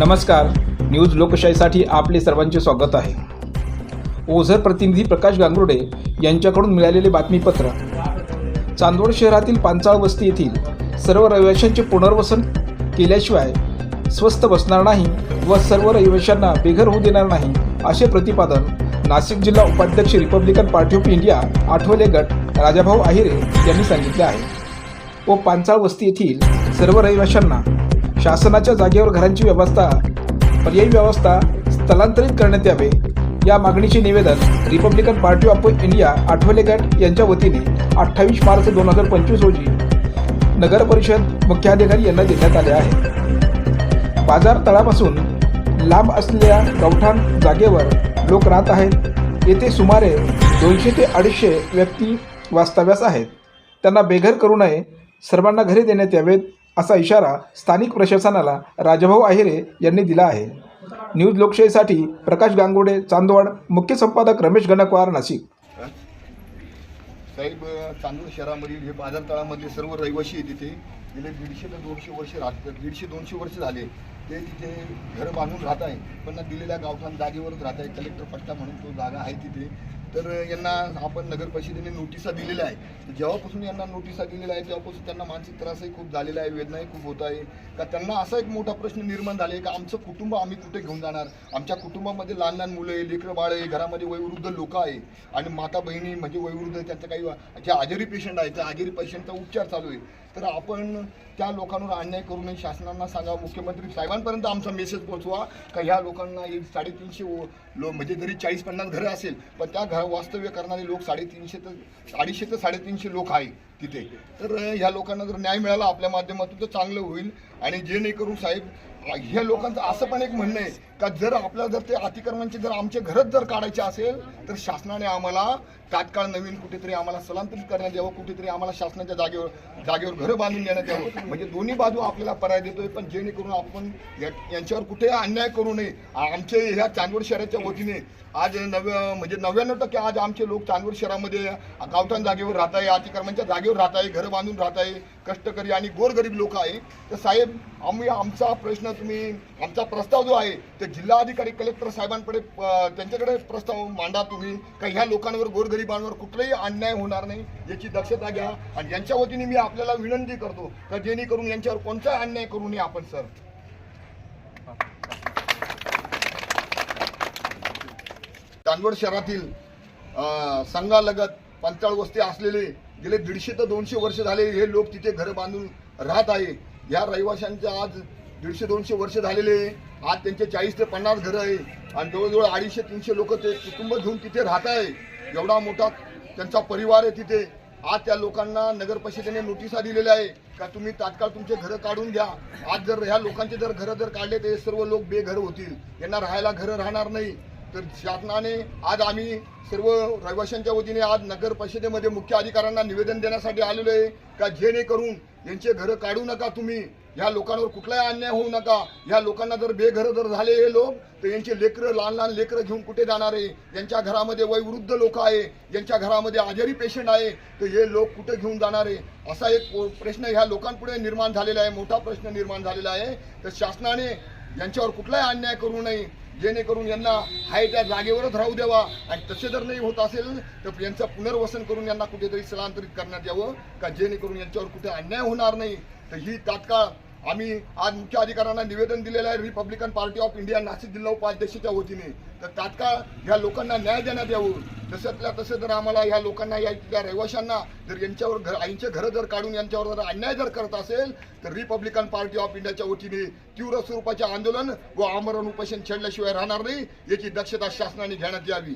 नमस्कार. न्यूज लोकशाहीसाठी आपले सर्वांचे स्वागत आहे. ओझर प्रतिनिधी प्रकाश गांगुर्डे यांच्याकडून मिळालेले बातमीपत्र. चांदवड शहरातील पांचाळ वस्ती येथील सर्व रहिवाशांचे पुनर्वसन केल्याशिवाय स्वस्त बसणार नाही व सर्व रहिवाशांना बेघर होऊ देणार नाही असे प्रतिपादन नाशिक जिल्हा उपाध्यक्ष Republican Party of India Athawale गट राजाभाऊ आहिरे यांनी सांगितले आहे. व पांचाळ वस्ती येथील सर्व रहिवाशांना शासनाच्या जागेवर घरांची व्यवस्था पर्यायी व्यवस्था स्थलांतरित करण्यात यावे. या मागणीचे निवेदन Republican Party of India Athawale गट यांच्या वतीने अठ्ठावीस मार्च दोन हजार पंचवीस रोजी नगर परिषद मुख्याधिकारी यांना देण्यात आले आहे. बाजार तळापासून लांब असलेल्या गवठाण जागेवर लोक राहत आहेत. येथे सुमारे दोनशे ते अडीचशे व्यक्ती वास्तव्यास आहेत. त्यांना बेघर करू नये. सर्वांना घरे देण्यात यावेत. असा इशारा स्थानिक प्रशासनाला राजभाऊ आहिरे यांनी दिला आहे. न्यूज लोकशाहीसाठी प्रकाश गांगोडे चांदवड मुख्य संपादक रमेश गणकवार नाशिक. साहेब चांदूर शहरामधील हे बाजार तळामधले सर्व रहिवासी आहे तिथे गेले दीडशे ते दोनशे वर्ष राहतात दीडशे दोनशे वर्ष झाले. ते तिथे घर बांधून राहत आहे पण दिलेल्या गावठाण जागेवरच राहत आहे कलेक्टर पट्टा म्हणून तो जागा आहे तिथे. तर यांना आपण नगर परिषदेने नोटिसा दिलेल्या आहे जेव्हापासून यांना नोटिसा दिलेल्या आहे तेव्हापासून त्यांना मानसिक त्रासही खूप झालेला आहे वेदनाही खूप होत आहे. का त्यांना असा एक मोठा प्रश्न निर्माण झाला आहे का आमचं कुटुंब आम्ही कुठे घेऊन जाणार? आमच्या कुटुंबामध्ये लहान लहान मुलं आहे लेकरं बाळ आहे घरामध्ये वयोवृद्ध लोक आहे. आणि माता बहिणी म्हणजे वयोवृद्ध त्यांचं काही जे आजारी पेशंट आहे त्या आजारी पेशंटचा उपचार चालू आहे. तर आपण त्या लोकांवर अन्याय करू नये शासनांना सांगा मुख्यमंत्री साहेबांपर्यंत आमचा मेसेज पोहोचवा. का ह्या लोकांना एक साडेतीनशे लो म्हणजे जरी चाळीस पन्नास घरं असेल पण त्या घर वास्तव्य करणारे लोक साडेतीनशे तर अडीचशे ते साडेतीनशे लोक आहे तिथे. तर ह्या लोकांना जर न्याय मिळाला आपल्या माध्यमातून तर चांगलं होईल. आणि जेणेकरून साहेब ह्या लोकांचं असं पण एक म्हणणं आहे का जर आपल्याला जर ते अतिक्रमणचे जर आमचे घरच जर काढायचे असेल तर शासनाने आम्हाला तात्काळ नवीन कुठेतरी आम्हाला स्थलांतरित करण्यात यावं कुठेतरी आम्हाला शासनाच्या जागेवर जागेवर घरं बांधून देण्यात यावं. म्हणजे दोन्ही बाजू आपल्याला पर्याय देतोय पण जेणेकरून आपण या- यांच्यावर कुठे अन्याय करू नये. आमचे ह्या चांदवड शहराच्या वतीने आज नव्या म्हणजे नव्याण्णव टक्के आज आमचे लोक चांदवड शहरामध्ये गावठाण जागेवर राहत आहे अतिक्रमणच्या जागेवर राहत आहे घरं बांधून राहत आहे कष्टकरी आणि गोरगरीब लोक आहे. तर साहेब आम्ही आमचा प्रश्न तुम्ही आमचा प्रस्ताव जो आहे ते जिल्हाधिकारी कलेक्टर साहेबांकडे त्यांच्याकडे प्रस्ताव मांडा तुम्ही. का ह्या लोकांवर गोरगरिबांवर कुठलाही अन्याय होणार नाही याची दक्षता घ्या. आणि यांच्या वतीने मी आपल्याला विनंती करतो का जेणेकरून यांच्यावर कोणता अन्याय करू नये आपण सर. चांदवड शहरातील संघालगत पंचाळ वस्ती असलेले गेले दीडशे ते दोनशे वर्ष झाले हे लोक तिथे घर बांधून राहत आहे. या रहिवाशांच्या आज दीडशे दोनशे वर्ष झालेले आहे. आज त्यांचे चाळीस ते पन्नास घरं आहे. आणि जवळजवळ अडीचशे तीनशे लोक ते कुटुंब घेऊन तिथे राहत आहे. एवढा मोठा त्यांचा परिवार आहे तिथे. आज त्या लोकांना नगर परिषदेने नोटिसा दिलेल्या आहे का तुम्ही तात्काळ तुमचे घरं काढून घ्या. आज जर ह्या लोकांचे जर घरं जर काढले तर हे सर्व लोक बेघर होतील. यांना राहायला घरं राहणार नाही. तर शासनाने आज आम्ही सर्व रहिवाशांच्या वतीने आज नगर परिषदेमध्ये मुख्य अधिकाऱ्यांना निवेदन देण्यासाठी आलेलो आहे का जेणेकरून यांचे घरं काढू नका तुम्ही. ह्या लोकांवर कुठलाही अन्याय होऊ नका. ह्या लोकांना जर बेघरं जर झाले हे लोक तर यांचे लेकरं लहान लहान लेकरं घेऊन कुठे जाणार आहे? यांच्या घरामध्ये वयवृद्ध लोक आहे. यांच्या घरामध्ये आजारी पेशंट आहे. तर हे लोक कुठे घेऊन जाणार आहे? असा एक प्रश्न ह्या लोकांपुढे निर्माण झालेला आहे. मोठा प्रश्न निर्माण झालेला आहे. तर शासनाने यांच्यावर कुठलाही अन्याय करू नये. जेणेकरून यांना हाय त्या जागेवरच राहू द्यावा. आणि तसे जर नाही होत असेल तर यांचं पुनर्वसन करून यांना कुठेतरी स्थलांतरित करण्यात यावं का जेणेकरून यांच्यावर कुठे अन्याय होणार नाही. तर ही तात्काळ आम्ही आज मुख्य अधिकाऱ्यांना निवेदन दिलेलं आहे Republican Party of India Nashik जिल्हा उपाध्यक्षाच्या वतीने. तर तात्काळ ह्या लोकांना न्याय देण्यात यावं. तसंतल्या तसं जर आम्हाला ह्या लोकांना या इथल्या रहिवाशांना जर यांच्यावर घर आईंचे घरं जर काढून यांच्यावर जर अन्याय जर करत असेल तर रिपब्लिकन पार्टी ऑफ इंडियाच्या वतीने तीव्र स्वरूपाचे आंदोलन व आमरण उपोषण छेडल्याशिवाय राहणार नाही याची दक्षता शासनाने घेण्यात यावी.